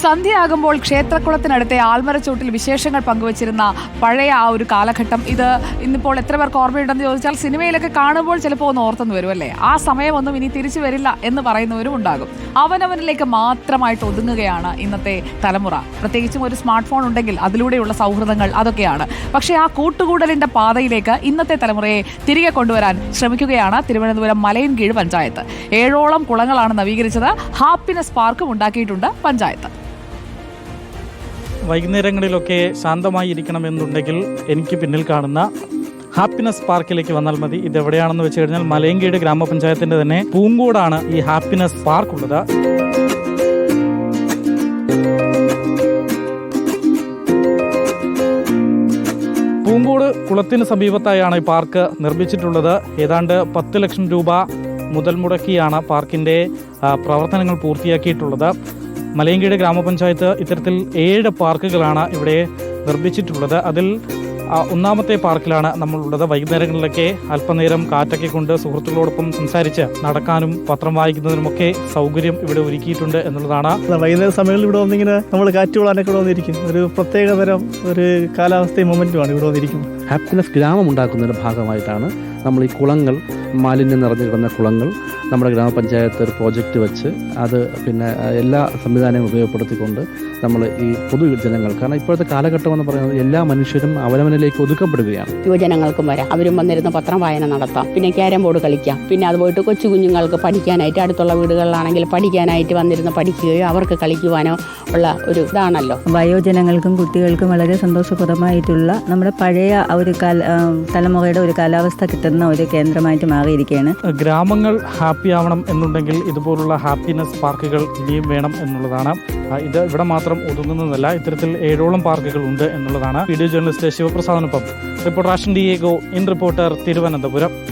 സന്ധ്യയാകുമ്പോൾ ക്ഷേത്രക്കുളത്തിനടുത്തെ ആൽമരച്ചോട്ടിൽ വിശേഷങ്ങൾ പങ്കുവച്ചിരുന്ന പഴയ ആ ഒരു കാലഘട്ടം. ഇത് ഇന്നിപ്പോൾ എത്ര പേർക്ക് ഓർമ്മയുണ്ടെന്ന് ചോദിച്ചാൽ സിനിമയിലൊക്കെ കാണുമ്പോൾ ചിലപ്പോൾ ഒന്ന് ഓർത്തെന്ന് വരും അല്ലേ? ആ സമയമൊന്നും ഇനി തിരിച്ചു വരില്ല എന്ന് പറയുന്നവരും ഉണ്ടാകും. അവനവനിലേക്ക് മാത്രമായിട്ട് ഒതുങ്ങുകയാണ് ഇന്നത്തെ തലമുറ. പ്രത്യേകിച്ചും ഒരു സ്മാർട്ട് ഫോൺ ഉണ്ടെങ്കിൽ അതിലൂടെയുള്ള സൗഹൃദങ്ങൾ അതൊക്കെയാണ്. പക്ഷേ ആ കൂട്ടുകൂടലിന്റെ പാതയിലേക്ക് ഇന്നത്തെ തലമുറയെ തിരികെ കൊണ്ടുവരാൻ ശ്രമിക്കുകയാണ് തിരുവനന്തപുരം മലയൻകീഴ് പഞ്ചായത്ത്. ഏഴോളം കുളങ്ങളാണ് നവീകരിച്ചത്. ഹാപ്പിനെസ് പാർക്കും ഉണ്ടാക്കിയിട്ടുണ്ട് പഞ്ചായത്ത്. വൈകുന്നേരങ്ങളിലൊക്കെ ശാന്തമായി ഇരിക്കണമെന്നുണ്ടെങ്കിൽ എനിക്ക് പിന്നിൽ കാണുന്ന ഹാപ്പിനെസ് പാർക്കിലേക്ക് വന്നാൽ മതി. ഇത് എവിടെയാണെന്ന് വെച്ച് കഴിഞ്ഞാൽ മലയങ്കീട് ഗ്രാമപഞ്ചായത്തിന്റെ തന്നെ പൂങ്കോടാണ് ഈ ഹാപ്പിനെസ് പാർക്ക് ഉള്ളത് പൂങ്കോട് കുളത്തിന് സമീപത്തായാണ് ഈ പാർക്ക് നിർമ്മിച്ചിട്ടുള്ളത്. ഏതാണ്ട് പത്ത് ലക്ഷം രൂപ മുതൽ മുടക്കിയാണ് പാർക്കിന്റെ പ്രവർത്തനങ്ങൾ പൂർത്തിയാക്കിയിട്ടുള്ളത്. മലയങ്കീട് ഗ്രാമപഞ്ചായത്ത് ഇത്തരത്തിൽ ഏഴ് പാർക്കുകളാണ് ഇവിടെ നിർമ്മിച്ചിട്ടുള്ളത്. അതിൽ ഒന്നാമത്തെ പാർക്കിലാണ് നമ്മളുള്ളത്. വൈകുന്നേരങ്ങളിലൊക്കെ അല്പനേരം കാറ്റൊക്കെ കൊണ്ട് സുഹൃത്തുക്കളോടൊപ്പം സംസാരിച്ച് നടക്കാനും പത്രം വായിക്കുന്നതിനുമൊക്കെ സൗകര്യം ഇവിടെ ഒരുക്കിയിട്ടുണ്ട് എന്നുള്ളതാണ്. വൈകുന്നേര സമയങ്ങളിൽ ഇവിടെ വന്നിങ്ങനെ നമ്മൾ കാറ്റ് കൊള്ളാനൊക്കെ ഇവിടെ വന്നിരിക്കും. ഒരു പ്രത്യേക തരം ഒരു കാലാവസ്ഥയും മൊമെന്റുമാണ് ഇവിടെ വന്നിരിക്കുന്നത്. ഹാപ്പിനെസ് ഗ്രാമം ഉണ്ടാക്കുന്നതിന്റെ ഭാഗമായിട്ടാണ് നമ്മൾ ഈ കുളങ്ങൾ മാലിന്യം നിറഞ്ഞു കിടന്ന കുളങ്ങൾ നമ്മുടെ ഗ്രാമപഞ്ചായത്ത് ഒരു പ്രോജക്റ്റ് വെച്ച് അത് പിന്നെ എല്ലാ സംവിധാനവും ഉപയോഗപ്പെടുത്തിക്കൊണ്ട് നമ്മൾ ഈ പൊതുജനങ്ങൾ കാരണം ഇപ്പോഴത്തെ കാലഘട്ടം എന്ന് പറയുന്നത് എല്ലാ മനുഷ്യരും അവനവനിലേക്ക് ഒതുക്കപ്പെടുകയാണ്. യുവജനങ്ങൾക്കും വരാം. അവരും വന്നിരുന്ന പത്രം വായന നടത്താം. പിന്നെ ക്യാരം ബോർഡ് കളിക്കാം. പിന്നെ അത് പോയിട്ട് കൊച്ചു കുഞ്ഞുങ്ങൾക്ക് പഠിക്കാനായിട്ട് അടുത്തുള്ള വീടുകളിലാണെങ്കിൽ പഠിക്കാനായിട്ട് വന്നിരുന്ന് പഠിക്കുകയോ അവർക്ക് കളിക്കുവാനോ ഉള്ള ഒരു ഇതാണല്ലോ. വയോജനങ്ങൾക്കും കുട്ടികൾക്കും വളരെ സന്തോഷപ്രദമായിട്ടുള്ള നമ്മുടെ പഴയ ഒരു കാല തലമുറയുടെ ഒരു കാലാവസ്ഥ കിട്ടുന്ന ഒരു കേന്ദ്രമായിട്ട് മാറിയിരിക്കുകയാണ്. ഗ്രാമങ്ങൾ ഹാപ്പി ആവണം എന്നുണ്ടെങ്കിൽ ഇതുപോലുള്ള ഹാപ്പിനെസ് പാർക്കുകൾ ഇനിയും വേണം എന്നുള്ളതാണ്. ഇത് ഇവിടെ മാത്രം ഒതുങ്ങുന്നതല്ല ഇത്തരത്തിൽ ഏഴോളം പാർക്കുകൾ ഉണ്ട് എന്നുള്ളതാണ്. Video journalist ശിവപ്രസാദിനൊപ്പം reporter Ashan Diego in reporter Thiruvananthapuram.